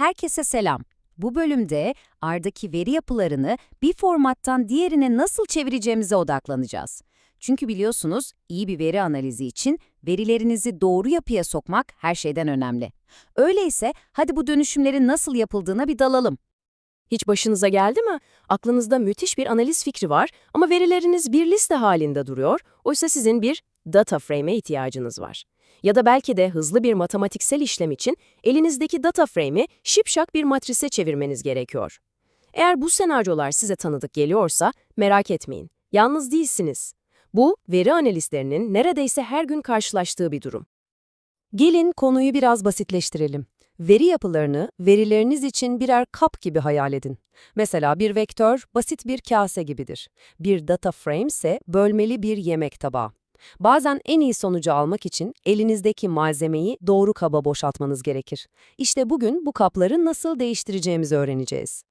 Herkese selam. Bu bölümde R'daki veri yapılarını bir formattan diğerine nasıl çevireceğimize odaklanacağız. Çünkü biliyorsunuz iyi bir veri analizi için verilerinizi doğru yapıya sokmak her şeyden önemli. Öyleyse hadi bu dönüşümlerin nasıl yapıldığına bir dalalım. Hiç başınıza geldi mi? Aklınızda müthiş bir analiz fikri var ama verileriniz bir liste halinde duruyor, oysa sizin bir data frame'e ihtiyacınız var. Ya da belki de hızlı bir matematiksel işlem için elinizdeki data frame'i şipşak bir matrise çevirmeniz gerekiyor. Eğer bu senaryolar size tanıdık geliyorsa merak etmeyin, yalnız değilsiniz. Bu, veri analistlerinin neredeyse her gün karşılaştığı bir durum. Gelin konuyu biraz basitleştirelim. Veri yapılarını verileriniz için birer kap gibi hayal edin. Mesela bir vektör basit bir kase gibidir. Bir data frame ise bölmeli bir yemek tabağı. Bazen en iyi sonucu almak için elinizdeki malzemeyi doğru kaba boşaltmanız gerekir. İşte bugün bu kapları nasıl değiştireceğimizi öğreneceğiz.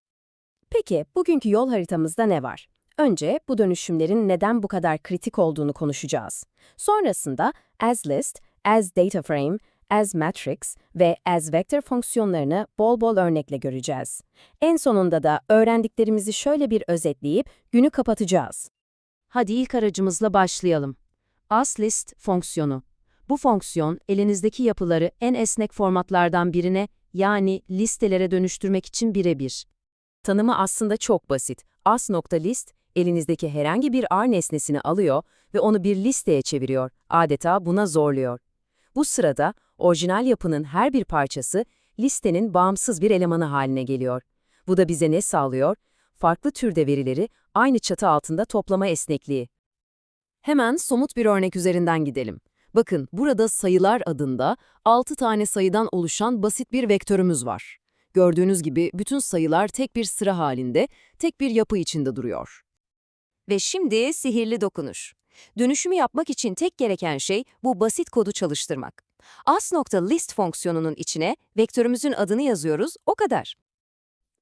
Peki, bugünkü yol haritamızda ne var? Önce bu dönüşümlerin neden bu kadar kritik olduğunu konuşacağız. Sonrasında asList, asDataFrame, asMatrix ve asVector fonksiyonlarını bol bol örnekle göreceğiz. En sonunda da öğrendiklerimizi şöyle bir özetleyip günü kapatacağız. Hadi ilk aracımızla başlayalım. AsList fonksiyonu. Bu fonksiyon elinizdeki yapıları en esnek formatlardan birine yani listelere dönüştürmek için birebir. Tanımı aslında çok basit. As.list, elinizdeki herhangi bir R nesnesini alıyor ve onu bir listeye çeviriyor, adeta buna zorluyor. Bu sırada orijinal yapının her bir parçası listenin bağımsız bir elemanı haline geliyor. Bu da bize ne sağlıyor? Farklı türde verileri aynı çatı altında toplama esnekliği. Hemen somut bir örnek üzerinden gidelim. Bakın burada sayılar adında 6 tane sayıdan oluşan basit bir vektörümüz var. Gördüğünüz gibi bütün sayılar tek bir sıra halinde, tek bir yapı içinde duruyor. Ve şimdi sihirli dokunuş. Dönüşümü yapmak için tek gereken şey bu basit kodu çalıştırmak. As.list fonksiyonunun içine vektörümüzün adını yazıyoruz, o kadar.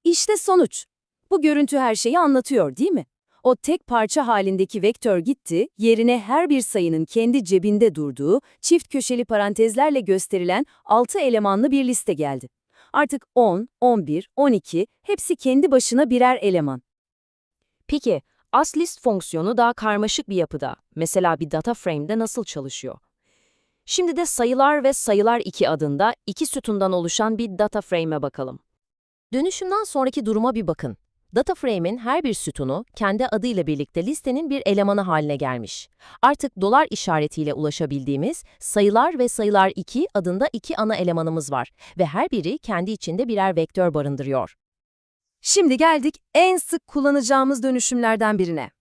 İşte sonuç. Bu görüntü her şeyi anlatıyor değil mi? O tek parça halindeki vektör gitti, yerine her bir sayının kendi cebinde durduğu, çift köşeli parantezlerle gösterilen 6 elemanlı bir liste geldi. Artık 10, 11, 12 hepsi kendi başına birer eleman. Peki, asList fonksiyonu daha karmaşık bir yapıda. Mesela bir data frame'de nasıl çalışıyor? Şimdi de sayılar ve sayılar 2 adında iki sütundan oluşan bir data frame'e bakalım. Dönüşümden sonraki duruma bir bakın. Data frame'in her bir sütunu kendi adıyla birlikte listenin bir elemanı haline gelmiş. Artık dolar işaretiyle ulaşabildiğimiz sayılar ve sayılar 2 adında iki ana elemanımız var ve her biri kendi içinde birer vektör barındırıyor. Şimdi geldik en sık kullanacağımız dönüşümlerden birine.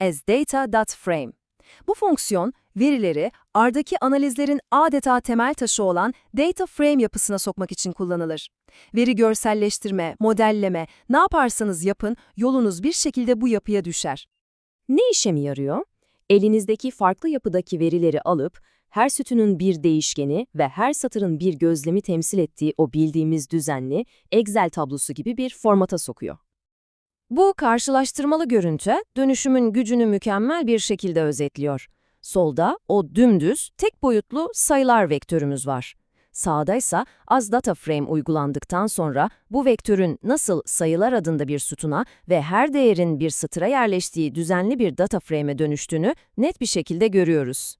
asData.frame. Bu fonksiyon, verileri R'daki analizlerin adeta temel taşı olan data frame yapısına sokmak için kullanılır. Veri görselleştirme, modelleme, ne yaparsanız yapın, yolunuz bir şekilde bu yapıya düşer. Ne işe mi yarıyor? Elinizdeki farklı yapıdaki verileri alıp, her sütunun bir değişkeni ve her satırın bir gözlemi temsil ettiği o bildiğimiz düzenli Excel tablosu gibi bir formata sokuyor. Bu karşılaştırmalı görüntü, dönüşümün gücünü mükemmel bir şekilde özetliyor. Solda o dümdüz, tek boyutlu sayılar vektörümüz var. Sağda ise az data frame uygulandıktan sonra bu vektörün nasıl sayılar adında bir sütuna ve her değerin bir satıra yerleştiği düzenli bir data frame'e dönüştüğünü net bir şekilde görüyoruz.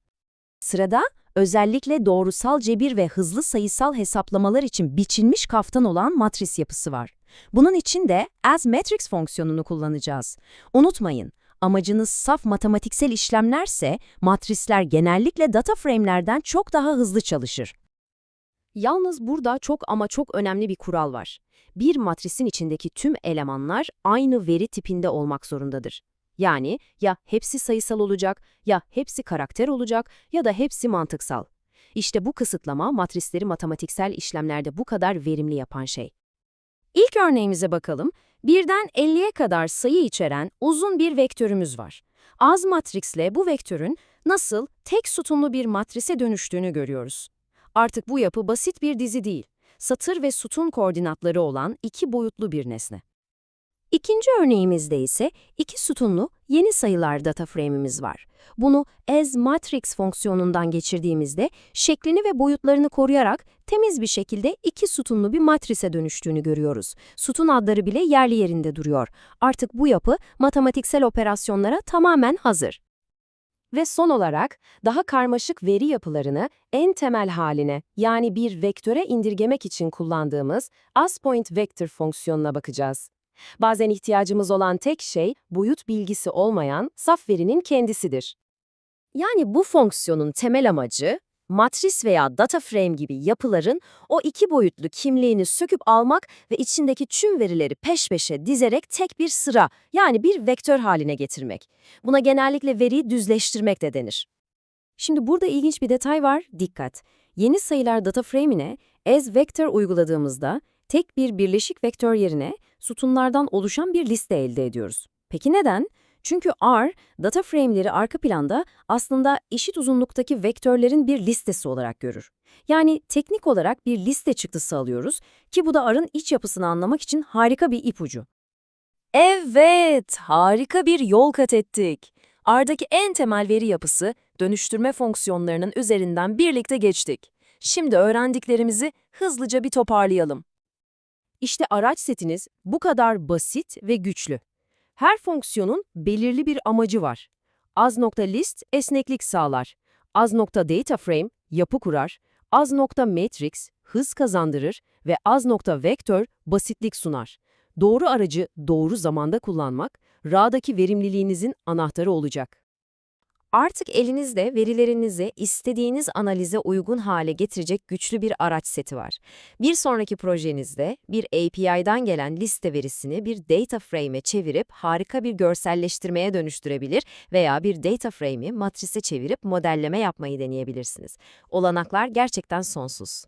Sırada özellikle doğrusal cebir ve hızlı sayısal hesaplamalar için biçilmiş kaftan olan matris yapısı var. Bunun için de asMatrix fonksiyonunu kullanacağız. Unutmayın, amacınız saf matematiksel işlemlerse matrisler genellikle data frame'lerden çok daha hızlı çalışır. Yalnız burada çok ama çok önemli bir kural var. Bir matrisin içindeki tüm elemanlar aynı veri tipinde olmak zorundadır. Yani ya hepsi sayısal olacak, ya hepsi karakter olacak ya da hepsi mantıksal. İşte bu kısıtlama matrisleri matematiksel işlemlerde bu kadar verimli yapan şey. İlk örneğimize bakalım. Birden 50'ye kadar sayı içeren uzun bir vektörümüz var. Az matrisle bu vektörün nasıl tek sütunlu bir matrise dönüştüğünü görüyoruz. Artık bu yapı basit bir dizi değil, satır ve sütun koordinatları olan iki boyutlu bir nesne. İkinci örneğimizde ise iki sütunlu yeni sayılar data frame'imiz var. Bunu as matrix fonksiyonundan geçirdiğimizde şeklini ve boyutlarını koruyarak temiz bir şekilde iki sütunlu bir matrise dönüştüğünü görüyoruz. Sütun adları bile yerli yerinde duruyor. Artık bu yapı matematiksel operasyonlara tamamen hazır. Ve son olarak daha karmaşık veri yapılarını en temel haline yani bir vektöre indirgemek için kullandığımız asPoint vector fonksiyonuna bakacağız. Bazen ihtiyacımız olan tek şey boyut bilgisi olmayan saf verinin kendisidir. Yani bu fonksiyonun temel amacı matris veya data frame gibi yapıların o iki boyutlu kimliğini söküp almak ve içindeki tüm verileri peş peşe dizerek tek bir sıra yani bir vektör haline getirmek. Buna genellikle veriyi düzleştirmek de denir. Şimdi burada ilginç bir detay var, dikkat. Yeni sayılar data frame'ine as vector uyguladığımızda tek bir birleşik vektör yerine sütunlardan oluşan bir liste elde ediyoruz. Peki neden? Çünkü R, data frame'leri arka planda aslında eşit uzunluktaki vektörlerin bir listesi olarak görür. Yani teknik olarak bir liste çıktısı alıyoruz ki bu da R'ın iç yapısını anlamak için harika bir ipucu. Evet, harika bir yol kat ettik. R'daki en temel veri yapısı, dönüştürme fonksiyonlarının üzerinden birlikte geçtik. Şimdi öğrendiklerimizi hızlıca bir toparlayalım. İşte araç setiniz bu kadar basit ve güçlü. Her fonksiyonun belirli bir amacı var. Az.list esneklik sağlar. Az.dataframe yapı kurar. Az.matrix hız kazandırır ve Az.vektör basitlik sunar. Doğru aracı doğru zamanda kullanmak, RA'daki verimliliğinizin anahtarı olacak. Artık elinizde verilerinizi istediğiniz analize uygun hale getirecek güçlü bir araç seti var. Bir sonraki projenizde bir API'dan gelen liste verisini bir data frame'e çevirip harika bir görselleştirmeye dönüştürebilir veya bir data frame'i matrise çevirip modelleme yapmayı deneyebilirsiniz. Olanaklar gerçekten sonsuz.